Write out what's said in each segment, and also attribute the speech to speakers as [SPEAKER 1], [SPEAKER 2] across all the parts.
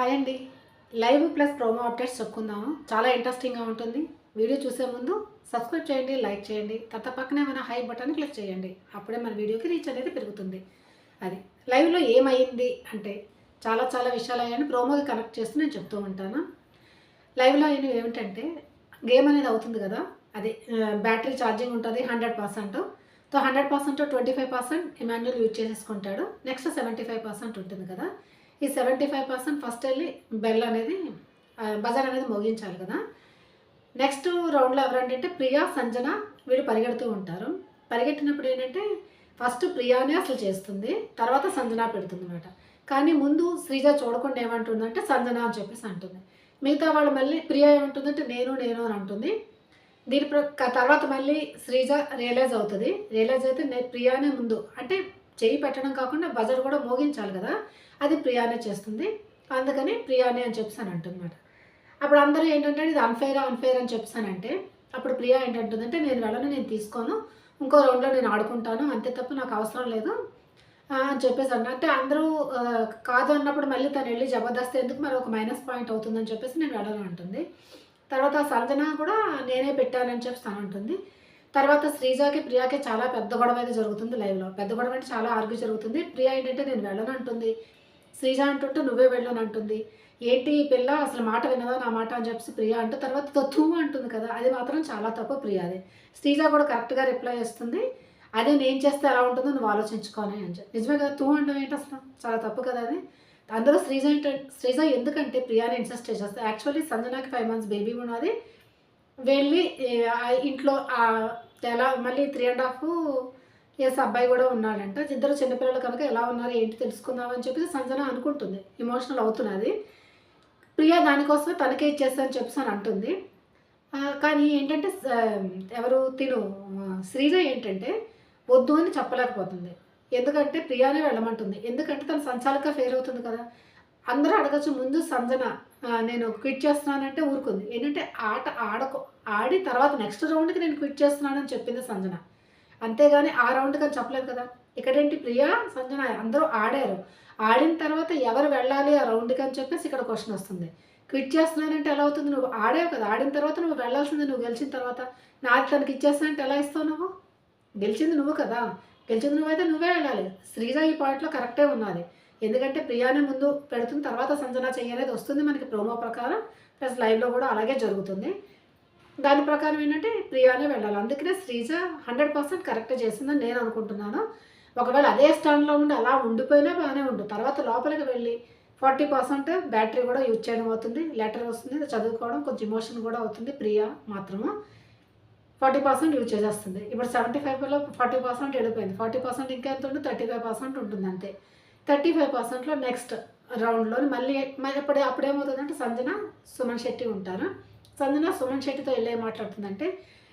[SPEAKER 1] Hi అండి. Live plus promo updates చెప్పుకుందాము? చాలా ఇంట్రెస్టింగ్గా ఉంటుంది. వీడియో చూసే ముందు సబ్స్క్రైబ్ చేయండి లైక్ చేయండి తర్వాత పక్కనే మన హై బటన్ క్లిక్ చేయండి. అప్పుడే మన వీడియోకి రీచ్ అనేది పెరుగుతుంది. అది లైవ్లో ఏమైంది అంటే చాలా చాలా విషయాలు అయ్యాయని ప్రోమోకి కనెక్ట్ చేస్తూ నేను చెప్తూ ఉంటాను. లైవ్లో అయినవి ఏమిటంటే గేమ్ అనేది అవుతుంది కదా? అది బ్యాటరీ ఛార్జింగ్ ఉంటుంది hundred percent. So hundred percent twenty five percent Emmanuel use చేసేసుకుంటాడు. Next seventy five percent ఉంటుంది కదా? ఈ సెవెంటీ ఫైవ్ పర్సెంట్ ఫస్ట్ వెళ్ళి బెల్ అనేది బజార్ అనేది మోగించాలి కదా. నెక్స్ట్ రౌండ్లో ఎవరంటే ప్రియా సంజన వీళ్ళు పరిగెడుతూ ఉంటారు. పరిగెట్టినప్పుడు ఏంటంటే ఫస్ట్ ప్రియానే అసలు చేస్తుంది తర్వాత సంజన పెడుతుంది అనమాట కానీ ముందు శ్రీజ చూడకుండా ఏమంటుందంటే సంజన అని చెప్పేసి అంటుంది. మిగతా వాళ్ళు మళ్ళీ ప్రియా ఏమంటుందంటే నేను నేను అని అంటుంది. దీని ప్ర- తర్వాత మళ్ళీ శ్రీజ రియలైజ్ అవుతుంది. రియలైజ్ అయితే నే ప్రియానే ముందు. అంటే చేయి పెట్టడం కాకుండా బజర్ కూడా మోగించాలి కదా అది ప్రియానే చేస్తుంది. అందుకని ప్రియానే అని చెప్పేసి అని అంటున్నమాట అప్పుడు అందరూ ఏంటంటే ఇది అన్ఫెయిర్ అన్ఫెయిర్ అని చెప్పానంటే అప్పుడు ప్రియా ఏంటంటుందంటే నేను వెళ్ళను నేను తీసుకోను ఇంకో రౌండ్లో నేను ఆడుకుంటాను అంతే తప్ప నాకు అవసరం లేదు అని చెప్పేసి అన్న. అంటే అందరూ కాదు అన్నప్పుడు మళ్ళీ తను వెళ్ళి జబర్దస్త్ ఎందుకు మరి ఒక మైనస్ పాయింట్ అవుతుందని చెప్పేసి నేను వెళ్ళను అంటుంది. తర్వాత సంజన కూడా నేనే పెట్టానని చెప్పి తను అంటుంది. తర్వాత శ్రీజాకి ప్రియాకి చాలా పెద్ద గొడవ అయితే జరుగుతుంది లైవ్లో పెద్ద గొడవ అంటే చాలా ఆర్గ్యూ జరుగుతుంది. ప్రియా ఏంటంటే నేను వెళ్ళను అంటుంది. శ్రీజ అంటుంటే నువ్వే వెళ్ళను అంటుంది. ఏంటి ఈ పిల్ల? అసలు మాట వినదా నా మాట? అని చెప్పి ప్రియా అంటూ తర్వాత తత్తు అంటుంది కదా అది మాత్రం చాలా తప్పు ప్రియాది. శ్రీజ కూడా కరెక్ట్గా రిప్లై చేస్తుంది. అదే నేను చేస్తే ఎలా ఉంటుందో నువ్వు ఆలోచించుకోని అని చెప్పి నిజమే కదా తూ అంటాం ఏంటి అసలు? చాలా తప్పు కదా అది. అందులో శ్రీజ ఏంటంటే శ్రీజ ఎందుకంటే ప్రియాని ఇన్సెస్ట్ చేసేస్తా. యాక్చువల్లీ సంజనాకి ఫైవ్ మంత్స్ బేబీ ఉన్నది. వెళ్ళి ఆ ఇంట్లో ఎలా మళ్ళీ త్రీ అండ్ హాఫ్ ఇయర్స్ అబ్బాయి కూడా ఉన్నాడంట. ఇద్దరు చిన్నపిల్లలు కనుక ఎలా ఉన్నారు ఏంటి తెలుసుకుందామని చెప్పి సంజన అనుకుంటుంది. ఎమోషనల్ అవుతున్నది ప్రియా దానికోసమే తనకే ఇచ్చేస్తాను చెప్పి అని అంటుంది. కానీ ఏంటంటే ఎవరు తిను శ్రీజ ఏంటంటే వద్దు అని చెప్పలేకపోతుంది. ఎందుకంటే ప్రియానే వెళ్ళమంటుంది. ఎందుకంటే తను సంచాలక ఫెయిల్ అవుతుంది కదా. అందరూ అడగచ్చు ముందు సంజన నేను క్విట్ చేస్తున్నానంటే ఊరుకుంది. ఏంటంటే ఆట ఆడకు. ఆడి తర్వాత నెక్స్ట్ రౌండ్కి నేను క్విట్ చేస్తున్నానని చెప్పింది సంజన. అంతేగాని ఆ రౌండ్కి అని చెప్పలేదు కదా. ఇక్కడేంటి ప్రియా? సంజన అందరూ ఆడారు. ఆడిన తర్వాత ఎవరు వెళ్ళాలి ఆ రౌండ్కి అని చెప్పేసి ఇక్కడ క్వశ్చన్ వస్తుంది. క్విట్ చేస్తున్నానంటే ఎలా అవుతుంది? నువ్వు ఆడావు కదా. ఆడిన తర్వాత నువ్వు వెళ్ళాల్సింది నువ్వు గెలిచిన తర్వాత. నాది తనకి ఇచ్చేస్తానంటే ఎలా ఇస్తావు నువ్వు? గెలిచింది నువ్వు కదా. గెలిచింది నువ్వైతే నువ్వే వెళ్ళాలి. శ్రీజ ఈ పాయింట్లో కరెక్టే ఉన్నది. ఎందుకంటే ప్రియానే ముందు పెడుతున్న తర్వాత సంజన చెయ్యనేది వస్తుంది మనకి ప్రోమో ప్రకారం. ప్లస్ లైవ్లో కూడా అలాగే జరుగుతుంది. దాని ప్రకారం ఏంటంటే ప్రియానే వెళ్ళాలి. అందుకనే శ్రీజ హండ్రెడ్ పర్సెంట్ కరెక్ట్ చేసిందని నేను అనుకుంటున్నాను. ఒకవేళ అదే స్టాండ్లో ఉండి అలా ఉండిపోయినా బాగానే ఉండు. తర్వాత లోపలికి వెళ్ళి ఫార్టీ పర్సెంట్ బ్యాటరీ కూడా యూజ్ చేయడం అవుతుంది. లెటర్ వస్తుంది. చదువుకోవడం కొంచెం ఇమోషన్ కూడా అవుతుంది ప్రియా మాత్రము. ఫార్టీ పర్సెంట్ యూజ్ చేసేస్తుంది. ఇప్పుడు సెవెంటీ ఫైవ్లో ఫార్టీ పర్సెంట్ వెళ్ళిపోయింది. ఫార్టీ పర్సెంట్ ఇంకా ఎంత ఉంటుంది థర్టీ ఫైవ్ పర్సెంట్ ఉంటుంది అంతే థర్టీ ఫైవ్ పర్సెంట్లో నెక్స్ట్ రౌండ్లో మళ్ళీ మళ్ళీ అప్పుడు అప్పుడేమవుతుందంటే సంజన సుమన్ శెట్టి ఉంటారు. సంజన సుమన్ శెట్టితో వెళ్ళే మాట్లాడుతుందంటే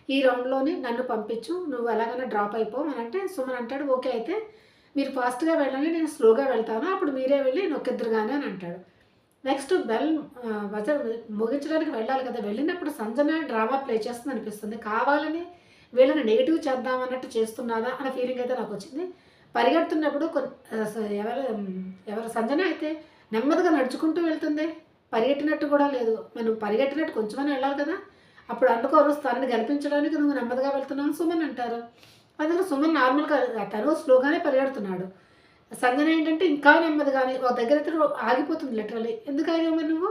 [SPEAKER 1] ఈ రౌండ్లోని నన్ను పంపించు నువ్వు ఎలాగైనా డ్రాప్ అయిపో అని అంటే సుమన్ అంటాడు ఓకే అయితే మీరు ఫాస్ట్గా వెళ్ళండి నేను స్లోగా వెళ్తాను అప్పుడు మీరే వెళ్ళి నొక్కిద్దరుగానే అని అంటాడు. నెక్స్ట్ బెల్ బజర్ ముగించడానికి వెళ్ళాలి కదా వెళ్ళినప్పుడు సంజన డ్రామా ప్లే చేస్తుంది అనిపిస్తుంది కావాలని వీళ్ళని నెగిటివ్ చేద్దాం అన్నట్టు అనే ఫీలింగ్ అయితే నాకు వచ్చింది. పరిగెడుతున్నప్పుడు ఎవరు ఎవరు సంజన అయితే నెమ్మదిగా నడుచుకుంటూ వెళ్తుంది. పరిగెట్టినట్టు కూడా లేదు. మనం పరిగెట్టినట్టు కొంచెమని వెళ్ళాలి కదా. అప్పుడు అనుకోరు తనని గెలిపించడానికి నువ్వు నెమ్మదిగా వెళ్తున్నావు సుమన్ అంటారు. అందులో సుమన్ నార్మల్గా తను స్లోగానే పరిగెడుతున్నాడు. సంజన ఏంటంటే ఇంకా నెమ్మదిగానే ఒక దగ్గర అయితే ఆగిపోతుంది లిటరలీ ఎందుకు ఆగావు నువ్వు?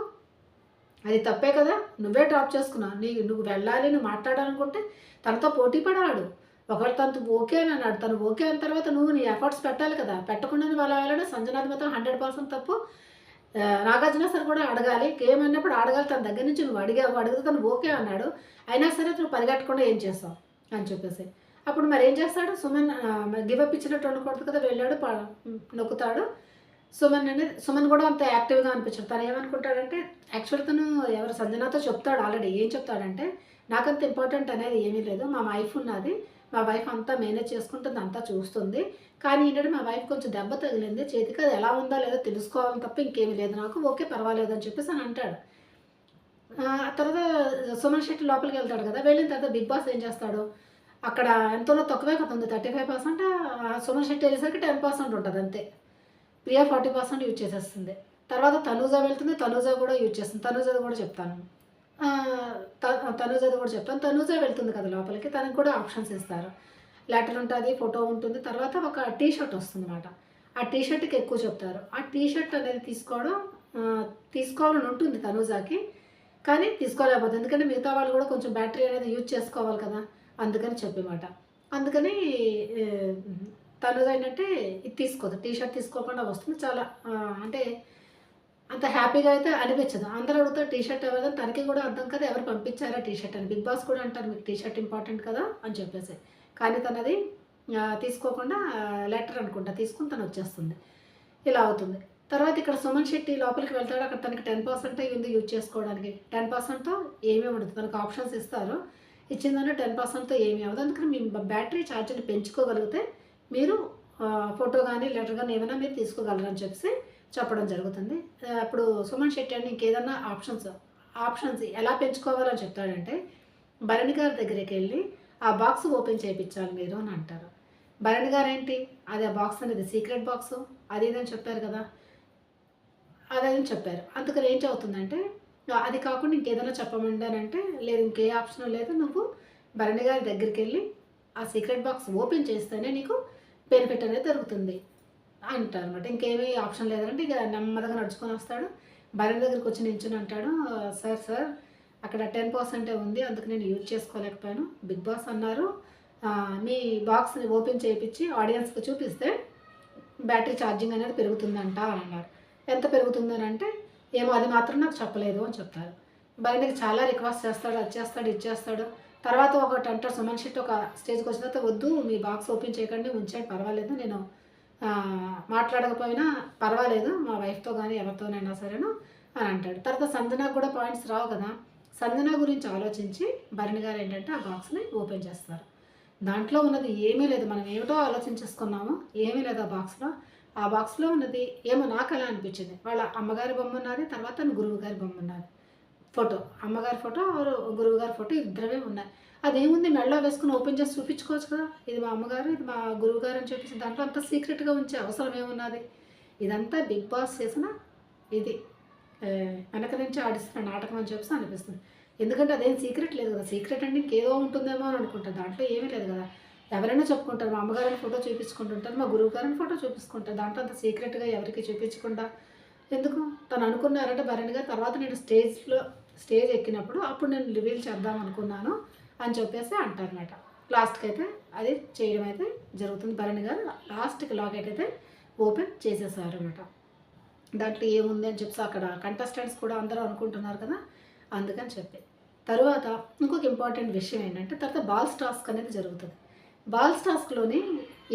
[SPEAKER 1] అది తప్పే కదా. నువ్వే డ్రాప్ చేసుకున్నావు. నీ నువ్వు వెళ్ళాలి నువ్వు మాట్లాడాలనుకుంటే తనతో పోటీ పడాడు ఒకవేళ తను ఓకే అని అన్నాడు. తను ఓకే అయిన తర్వాత నువ్వు నీ ఎఫర్ట్స్ పెట్టాలి కదా. పెట్టకుండా వాళ్ళ అలా వెళ్ళడం సంజనాథ్ మాత్రం హండ్రెడ్ పర్సెంట్ తప్పు. నాగార్జున సార్ కూడా అడగాలి. ఏమన్నప్పుడు అడగాలి. తన దగ్గర నుంచి నువ్వు అడిగావు అడిగితే తను ఓకే అన్నాడు. అయినా సరే నువ్వు పరిగెట్టకుండా ఏం చేస్తావు? అని చెప్పేసి. అప్పుడు మరి ఏం చేస్తాడు? సుమన్ గివప్ ఇచ్చినట్టు ఉండకూడదు కదా వెళ్ళాడు ప- నొక్కుతాడు. సుమన్ అనేది సుమన్ కూడా అంత యాక్టివ్గా అనిపించాడు. తను ఏమనుకుంటాడంటే యాక్చువల్ తను ఎవరు సంజనాతో చెప్తాడు ఆల్రెడీ. ఏం చెప్తాడంటే నాకంత ఇంపార్టెంట్ అనేది ఏమీ లేదు. మా వైఫ్ ఉన్నది. మా వైఫ్ అంతా మేనేజ్ చేసుకుంటుంది అంతా చూస్తుంది. కానీ ఏంటంటే మా వైఫ్ కొంచెం దెబ్బ తగిలింది. చేతికి అది ఎలా ఉందో లేదో తెలుసుకోవాలని తప్ప ఇంకేమీ లేదు. నాకు ఓకే పర్వాలేదు అని చెప్పేసి అని అంటాడు. ఆ తర్వాత సుమన్ శెట్టి లోపలికి వెళ్తాడు కదా. వెళ్ళిన తర్వాత బిగ్ బాస్ ఏం చేస్తాడు? అక్కడ ఎంతలో తక్కువే కదా ఉంది. Thirty five percent Suman Shetty వెళ్ళేసరికి టెన్ పర్సెంట్ ఉంటుంది అంతే. ప్రియా ఫార్టీ పర్సెంట్ యూజ్ చేసేస్తుంది. తర్వాత తనూజా వెళ్తుంది. తనూజా కూడా యూజ్ చేస్తుంది. తనూజా కూడా చెప్తాను. తనూజాది కూడా చెప్తాను తనూజ వెళ్తుంది కదా లోపలికి. తనకు కూడా ఆప్షన్స్ ఇస్తారు. లెటర్ ఉంటుంది ఫోటో ఉంటుంది. తర్వాత ఒక టీ షర్ట్ వస్తుంది అనమాట ఆ టీ షర్ట్కి ఎక్కువ చెప్తారు. ఆ టీ షర్ట్ అనేది తీసుకోవడం తీసుకోవాలని ఉంటుంది తనూజాకి. కానీ తీసుకోలేకపోతుంది. ఎందుకంటే మిగతా వాళ్ళు కూడా కొంచెం బ్యాటరీ అనేది యూజ్ చేసుకోవాలి కదా. అందుకని చెప్పేమాట. అందుకని తనూజ ఏంటంటే ఇది తీసుకోదు. టీ షర్ట్ తీసుకోకుండా వస్తుంది. చాలా అంటే అంత హ్యాపీగా అయితే అనిపించదు. అందరూ అడుగుతారు టీ షర్ట్ ఎవరు తనకి కూడా అర్థం కదా ఎవరు పంపించారా టీ షర్ట్ అని. బిగ్ బాస్ కూడా అంటారు మీకు టీ షర్ట్ ఇంపార్టెంట్ కదా అని చెప్పేసి. కానీ తనది తీసుకోకుండా లెటర్ అనుకుంటా తీసుకుని తను వచ్చేస్తుంది. ఇలా అవుతుంది. తర్వాత ఇక్కడ సుమన్ శెట్టి లోపలికి వెళ్తాడు. అక్కడ తనకి టెన్ పర్సెంట్ ఉంది యూజ్ చేసుకోవడానికి. టెన్ పర్సెంట్తో ఏమీ ఉండదు. తనకు ఆప్షన్స్ ఇస్తారు. ఇచ్చిందని టెన్ పర్సెంట్తో ఏమీ అవ్వదు. అందుకని మీ బ్యాటరీ ఛార్జీని పెంచుకోగలిగితే మీరు ఫోటో కానీ లెటర్ కానీ ఏమైనా మీరు తీసుకోగలరని చెప్పేసి చెప్పడం జరుగుతుంది. అప్పుడు సుమన్ శెట్టి అని ఇంకేదన్నా ఆప్షన్స్ ఆప్షన్స్ ఎలా పెంచుకోవాలని చెప్తాడంటే భరణి గారి దగ్గరికి వెళ్ళి ఆ బాక్స్ ఓపెన్ చేయించాలి మీరు అని అంటారు. భరణి గారు ఏంటి? అది ఆ బాక్స్ అనేది సీక్రెట్ బాక్స్ అది ఇదని చెప్పారు కదా. అదని చెప్పారు. అందుకని ఏం చదువుతుందంటే అది కాకుండా ఇంకేదైనా చెప్పమండి లేదు ఇంకే ఆప్షన్ లేదు నువ్వు భరణి గారి దగ్గరికి వెళ్ళి ఆ సీక్రెట్ బాక్స్ ఓపెన్ చేస్తేనే నీకు బెనిఫిట్ అనేది దొరుకుతుంది. అంటారు అనమాట ఇంకేమీ ఆప్షన్ లేదంటే ఇక నెమ్మదిగా నడుచుకొని వస్తాడు. భార్య దగ్గరికి వచ్చి నించుని అంటాడు సార్ సార్ అక్కడ టెన్ పర్సెంటే ఉంది అందుకు నేను యూజ్ చేసుకోలేకపోయాను. బిగ్ బాస్ అన్నారు. మీ బాక్స్ని ఓపెన్ చేయించి ఆడియన్స్కి చూపిస్తే బ్యాటరీ ఛార్జింగ్ అనేది పెరుగుతుందంట అని అన్నారు. ఎంత పెరుగుతుందని అంటే ఏమో అది మాత్రం నాకు చెప్పలేదు అని చెప్తారు. బయటకి చాలా రిక్వెస్ట్ చేస్తాడు అది చేస్తాడు ఇది చేస్తాడు. తర్వాత ఒకటి అంటాడు సుమన్ షెట్టి ఒక స్టేజ్కి వచ్చిన తర్వాత వద్దు మీ బాక్స్ ఓపెన్ చేయకండి ఉంచండి పర్వాలేదు నేను మాట్లాడకపోయినా పర్వాలేదు మా వైఫ్తో కానీ ఎవరితోనైనా సరేను అని అంటాడు. తర్వాత సంజన కూడా పాయింట్స్ రావు కదా. సంజన గురించి ఆలోచించి భరణి గారు ఏంటంటే ఆ బాక్స్ని ఓపెన్ చేస్తారు. దాంట్లో ఉన్నది ఏమీ లేదు. మనం ఏమిటో ఆలోచించేసుకున్నాము ఏమీ లేదు ఆ బాక్స్లో ఆ బాక్స్లో ఉన్నది ఏమో నాకు అలా అనిపించింది? వాళ్ళ అమ్మగారి బొమ్మ ఉన్నది తర్వాత గురువు గారి బొమ్మ ఉన్నది. ఫోటో అమ్మగారి ఫోటో ఆరు గురువు గారి ఫోటో ఇద్దరమే ఉన్నాయి. అదేముంది మెడలో వేసుకుని ఓపెన్ చేసి చూపించుకోవచ్చు కదా? ఇది మా అమ్మగారు ఇది మా గురువు గారు అని చెప్పేసి దాంట్లో అంత సీక్రెట్గా ఉంచే అవసరం ఏమున్నది? ఇదంతా బిగ్ బాస్ చేసిన ఇది. వెనక నుంచి ఆడిస్తున్న నాటకం అని చెప్పేసి అనిపిస్తుంది. ఎందుకంటే అదేం సీక్రెట్ లేదు కదా? సీక్రెట్ అంటే ఇంకేదో ఉంటుందేమో అని అనుకుంటాను దాంట్లో ఏమీ లేదు కదా? ఎవరైనా చెప్పుకుంటారు మా అమ్మగారిని ఫోటో చూపించుకుంటుంటారు మా గురువు గారిని ఫోటో చూపించుకుంటారు. దాంట్లో అంత సీక్రెట్గా ఎవరికి చూపించకుండా ఎందుకు? తను అనుకున్నారంటే భరణి గారు తర్వాత నేను స్టేజ్లో స్టేజ్ ఎక్కినప్పుడు అప్పుడు నేను రివీల్ చేద్దాం అనుకున్నాను అని చెప్పేసి అంటారనమాట లాస్ట్కి అయితే అది చేయడం అయితే జరుగుతుంది. భరణి గారు లాస్ట్కి లాకెట్ అయితే ఓపెన్ చేసేసారు అనమాట దాంట్లో ఏముంది అని చెప్పి అక్కడ కంటెస్టెంట్స్ కూడా అందరూ అనుకుంటున్నారు కదా అందుకని చెప్పి. తర్వాత ఇంకొక ఇంపార్టెంట్ విషయం ఏంటంటే తర్వాత బాల్స్ టాస్క్ అనేది జరుగుతుంది. బాల్స్ టాస్క్లోని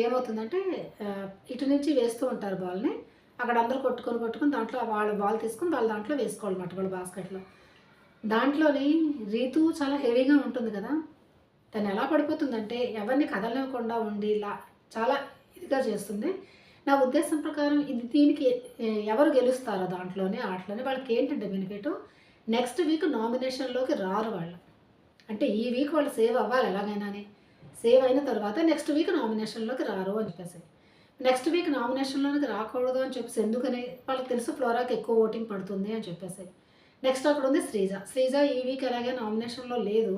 [SPEAKER 1] ఏమవుతుందంటే ఇటు నుంచి వేస్తూ ఉంటారు బాల్ని అక్కడ అందరూ కొట్టుకొని కొట్టుకొని దాంట్లో వాళ్ళ బాల్ తీసుకొని వాళ్ళ దాంట్లో వేసుకోవాలన్నమాట వాళ్ళ బాస్కెట్లో. దాంట్లోని రీతు చాలా హెవీగా ఉంటుంది కదా. తను ఎలా పడిపోతుందంటే ఎవరిని కదలనివ్వకుండా ఉండి ఇలా చాలా ఇదిగా చేస్తుంది. నా ఉద్దేశం ప్రకారం ఇది దీనికి ఎవరు గెలుస్తారో దాంట్లోనే ఆటలోనే వాళ్ళకి ఏంటంటే బెనిఫిట్ నెక్స్ట్ వీక్ నామినేషన్లోకి రారు వాళ్ళు. అంటే ఈ వీక్ వాళ్ళు సేవ్ అవ్వాలి ఎలాగైనా సేవ్ అయిన తర్వాత నెక్స్ట్ వీక్ నామినేషన్లోకి రారు అని చెప్పేసి. నెక్స్ట్ వీక్ నామినేషన్లోనికి రాకూడదు అని చెప్పేసి ఎందుకని? వాళ్ళకి తెలుసు ఫ్లోరాకి ఎక్కువ ఓటింగ్ పడుతుంది అని చెప్పేసి. నెక్స్ట్ అక్కడ ఉంది శ్రీజ. శ్రీజ ఈ వీక్ అలాగే నామినేషన్లో లేదు.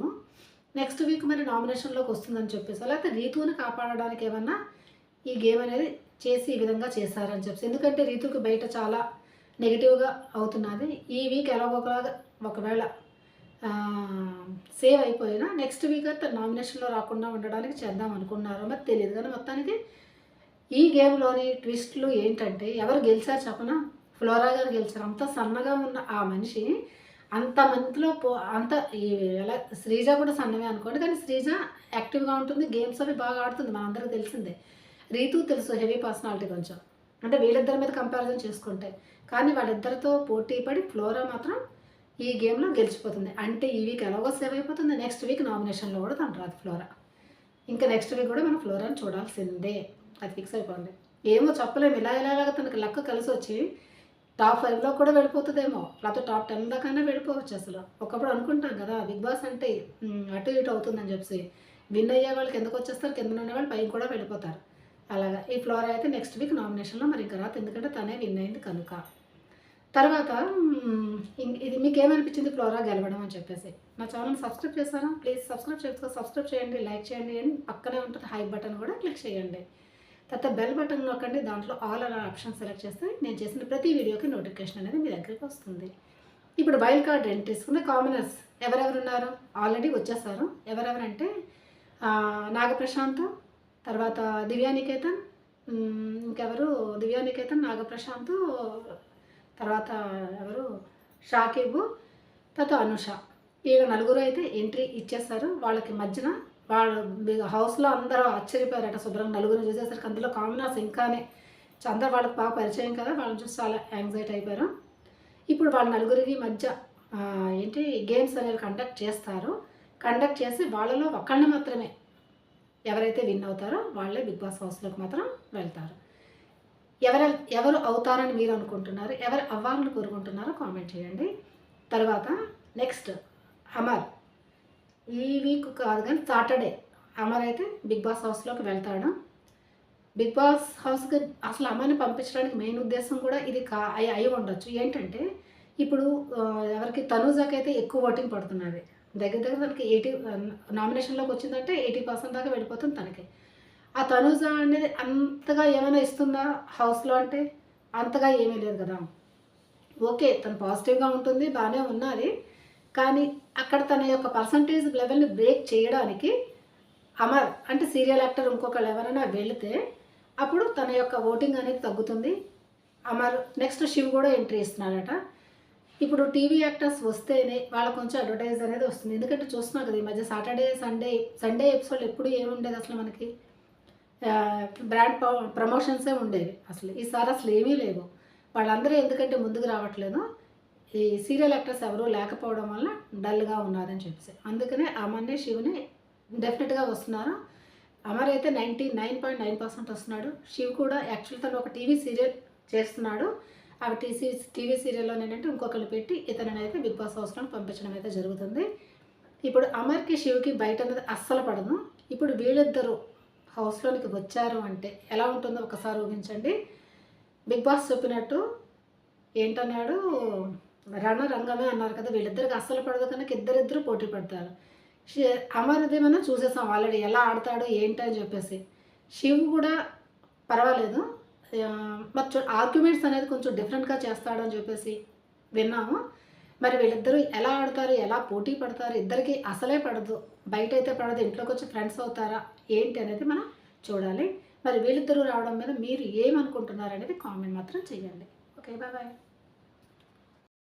[SPEAKER 1] నెక్స్ట్ వీక్ మరి నామినేషన్లోకి వస్తుందని చెప్పేసి. లేకపోతే రీతుని కాపాడడానికి ఏమన్నా ఈ గేమ్ అనేది చేసి ఈ విధంగా చేశారని చెప్పేసి. ఎందుకంటే రీతుకి బయట చాలా నెగిటివ్గా అవుతున్నది. ఈ వీక్ ఎలాగోలాగా ఒకవేళ సేవ్ అయిపోయినా నెక్స్ట్ వీక్ అయితే నామినేషన్లో రాకుండా ఉండడానికి చేద్దాం అనుకున్నారో మరి తెలియదు. కానీ మొత్తానికి ఈ గేమ్లోని ట్విస్ట్లు ఏంటంటే ఎవరు గెలిచారు చెప్పనా? ఫ్లోరా గారు గెలిచారు. అంత సన్నగా ఉన్న ఆ మనిషి అంత మందిలో పో అంత ఈ ఎలా శ్రీజ కూడా సన్నమే అనుకోండి కానీ శ్రీజ యాక్టివ్గా ఉంటుంది గేమ్స్ అవి బాగా ఆడుతుంది మనందరికీ తెలిసిందే. రీతు తెలుసు హెవీ పర్సనాలిటీ కొంచెం. అంటే వీళ్ళిద్దరి మీద కంపారిజన్ చేసుకుంటే. కానీ వాళ్ళిద్దరితో పోటీ పడి ఫ్లోరా మాత్రం ఈ గేమ్లో గెలిచిపోతుంది. అంటే ఈ వీక్ ఎలాగో సేవ్ అయిపోతుంది. నెక్స్ట్ వీక్ నామినేషన్లో కూడా తను రాదు ఫ్లోరా. ఇంకా నెక్స్ట్ వీక్ కూడా మనం ఫ్లోరాని చూడాల్సిందే. అది ఫిక్స్ అయిపోండి ఏమో చెప్పలేము. ఇలా ఇలాగా తనకి లక్క కలిసి వచ్చి టాప్ ఫైవ్లో కూడా వెళ్ళిపోతుందేమో. లేకపోతే టాప్ టెన్ దాకానే వెళ్ళిపోవచ్చు అసలు. ఒకప్పుడు అనుకుంటాం కదా బిగ్ బాస్ అంటే అటు ఇటు అవుతుందని చెప్పి విన్ అయ్యే వాళ్ళకి ఎందుకు వచ్చేస్తారు? కింద ఉండే వాళ్ళు పైకి కూడా వెళ్ళిపోతారు. అలాగా. ఈ ఫ్లోరా అయితే నెక్స్ట్ వీక్ నామినేషన్లో మరి ఇంకా రాదు. ఎందుకంటే తనే విన్ అయింది కనుక. తర్వాత ఇం- ఇది మీకు ఏమనిపించింది ఫ్లోరా గెలవడం అని చెప్పేసి? నా ఛానల్ సబ్స్క్రైబ్ చేస్తాను ప్లీజ్ సబ్స్క్రైబ్ చేసుకో సబ్స్క్రైబ్ చేయండి లైక్ చేయండి. అండ్ పక్కనే ఉంటుంది హై బటన్ కూడా క్లిక్ చేయండి. తర్వాత బెల్ బటన్ నొక్కండి దాంట్లో ఆల్ అనే ఆప్షన్ సెలెక్ట్ చేస్తే నేను చేసిన ప్రతి వీడియోకి నోటిఫికేషన్ అనేది మీ దగ్గరికి వస్తుంది. ఇప్పుడు వైల్డ్ కార్డ్ ఎంట్రీస్ తీసుకున్న కామనర్స్ ఎవరెవరు ఉన్నారు? ఆల్రెడీ వచ్చేసారు. ఎవరెవరంటే నాగప్రశాంత్ తర్వాత దివ్యానికేతన్ ఇంకెవరు? దివ్యానికేతన్ నాగప్రశాంత్ తర్వాత ఎవరు? షాకిబు తర్వాత అనుష. వీళ్ళ నలుగురు అయితే ఎంట్రీ ఇచ్చేస్తారు వాళ్ళకి మధ్యన వాళ్ళు హౌస్లో అందరూ ఆశ్చర్యపోయారట శుభ్రంగా నలుగురు చూసేసరికి అందులో కామనర్స్ ఇంకానే. అందరూ వాళ్ళకి బాగా పరిచయం కదా వాళ్ళని చూసి చాలా యాంగ్జైటీ అయిపోయారు. ఇప్పుడు వాళ్ళ నలుగురికి మధ్య ఏంటి గేమ్స్ అనేవి కండక్ట్ చేస్తారు. కండక్ట్ చేసి వాళ్ళలో ఒకళ్ళని మాత్రమే ఎవరైతే విన్ అవుతారో వాళ్ళే బిగ్ బాస్ హౌస్లోకి మాత్రం వెళ్తారు. ఎవరు ఎవరు అవుతారని మీరు అనుకుంటున్నారు? ఎవరు అవ్వాలని కోరుకుంటున్నారో కామెంట్ చేయండి. తర్వాత నెక్స్ట్ అమర్. ఈ వీక్ కాదు కానీ సాటర్డే. అమర్ అయితే బిగ్ బాస్ హౌస్లోకి వెళ్తాడు. బిగ్ బాస్ హౌస్కి అసలు అమ్మని పంపించడానికి మెయిన్ ఉద్దేశం కూడా ఇది కా అయి ఉండొచ్చు. ఏంటంటే ఇప్పుడు ఎవరికి తనూజాకి అయితే ఎక్కువ ఓటింగ్ పడుతున్నది. దగ్గర దగ్గర తనకి ఎయిటీ నామినేషన్లోకి వచ్చిందంటే ఎయిటీ పర్సెంట్ దాకా వెళ్ళిపోతుంది తనకి. ఆ తనూజ అనేది అంతగా ఏమైనా ఇస్తుందా హౌస్లో అంటే? అంతగా ఏమీ లేదు కదా. ఓకే తను పాజిటివ్గా ఉంటుంది బాగానే ఉన్నది. కానీ అక్కడ తన యొక్క పర్సంటేజ్ లెవెల్ని బ్రేక్ చేయడానికి అమర్ అంటే సీరియల్ యాక్టర్ ఇంకొకళ్ళు ఎవరైనా వెళితే అప్పుడు తన యొక్క ఓటింగ్ అనేది తగ్గుతుంది. అమర్ నెక్స్ట్ శివ్ కూడా ఎంట్రీ ఇస్తున్నాడట. ఇప్పుడు టీవీ యాక్టర్స్ వస్తేనే వాళ్ళకి కొంచెం అడ్వర్టైజ్ అనేది వస్తుంది. ఎందుకంటే చూస్తున్నాం కదా ఈ మధ్య సాటర్డే సండే సండే ఎపిసోడ్ ఎప్పుడు ఏముండేది అసలు మనకి? బ్రాండ్ ప్రమోషన్సే ఉండేవి. అసలు ఈసారి అసలు ఏమీ లేవు. వాళ్ళందరూ ఎందుకంటే ముందుకు రావట్లేదు. ఈ సీరియల్ యాక్టర్స్ ఎవరూ లేకపోవడం వల్ల డల్గా ఉన్నారని చెప్పేసి. అందుకనే అమర్నే శివుని డెఫినెట్గా వస్తున్నారు. అమర్ అయితే ninety nine point nine percent వస్తున్నాడు. శివ్ కూడా యాక్చువల్ తను ఒక టీవీ సీరియల్ చేస్తున్నాడు. ఆ టీసీ టీవీ సీరియల్లో ఏంటంటే ఇంకొకరు పెట్టి ఇతనిని అయితే బిగ్ బాస్ హౌస్లో పంపించడం అయితే జరుగుతుంది. ఇప్పుడు అమర్కి శివ్కి బయట అనేది అస్సలు పడదు. ఇప్పుడు వీళ్ళిద్దరూ హౌస్లోనికి వచ్చారు అంటే ఎలా ఉంటుందో ఒకసారి ఊహించండి. బిగ్ బాస్ చెప్పినట్టు ఏంటన్నాడు? రణరంగమే అన్నారు కదా వీళ్ళిద్దరికి అస్సలు పడదు కనుక ఇద్దరిద్దరు పోటీ పడతారు. అమర్ది మనం చూసేసాం ఆల్రెడీ ఎలా ఆడతాడు ఏంటి అని చెప్పేసి. శివ్ కూడా పర్వాలేదు. మరి ఆర్గ్యుమెంట్స్ అనేది కొంచెం డిఫరెంట్గా చేస్తాడని చెప్పేసి విన్నాము. మరి వీళ్ళిద్దరూ ఎలా ఆడతారు ఎలా పోటీ పడతారు ఇద్దరికి అసలే పడదు బయట అయితే పడదు ఇంట్లోకి వచ్చి ఫ్రెండ్స్ అవుతారా ఏంటి అనేది మనం చూడాలి. మరి వీళ్ళిద్దరూ రావడం మీద మీరు ఏమనుకుంటున్నారు అనేది కామెంట్ మాత్రం చేయండి. Okay bye bye